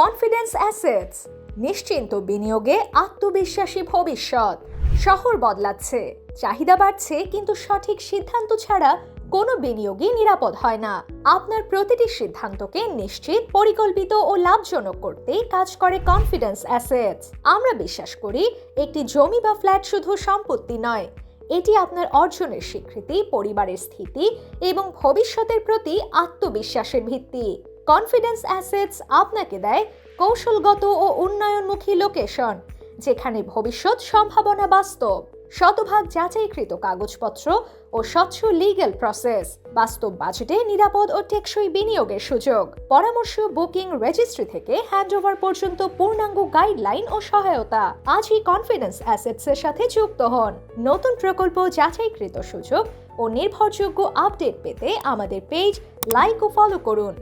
Confidence assets নিশ্চিন্ত বিনিয়োগে আত্মবিশ্বাসী ভবিষ্যৎ। শহর বদলাচ্ছে, চাহিদা বাড়ছে, কিন্তু সঠিক সিদ্ধান্ত ছাড়া কোনো বিনিয়োগই নিরাপদ হয় না। আপনার প্রতিটি সিদ্ধান্তকে নিশ্চিত, পরিকল্পিত ও লাভজনক করতে কাজ করে কনফিডেন্স অ্যাসেটস আমরা বিশ্বাস করি, একটি জমি বা ফ্ল্যাট শুধু সম্পত্তি নয়, এটি আপনার অর্জনের স্বীকৃতি, পরিবারের স্থিতি এবং ভবিষ্যতের প্রতি আত্মবিশ্বাসের ভিত্তি। কনফিডেন্স অ্যাসেটস আপনাকে দেয় কৌশলগত ও উন্নয়নমুখী লোকেশন যেখানে ভবিষ্যৎ সম্ভাবনা বাস্তব, শতভাগ যাচাইকৃত কাগজপত্র ও স্বচ্ছ লিগ্যাল প্রসেস বাস্তব বাজেটে নিরাপদ ও টেকসই বিনিয়োগের সুযোগ। পরামর্শ বুকিং রেজিস্ট্রি থেকে হ্যান্ডওভার পর্যন্ত পূর্ণাঙ্গ গাইডলাইন ও সহায়তা। আজই কনফিডেন্স অ্যাসেটস এর সাথে যুক্ত হন। নতুন প্রকল্প যাচাইকৃত সুযোগ ও নির্ভরযোগ্য আপডেট পেতে আমাদের পেজ লাইক ও ফলো করুন।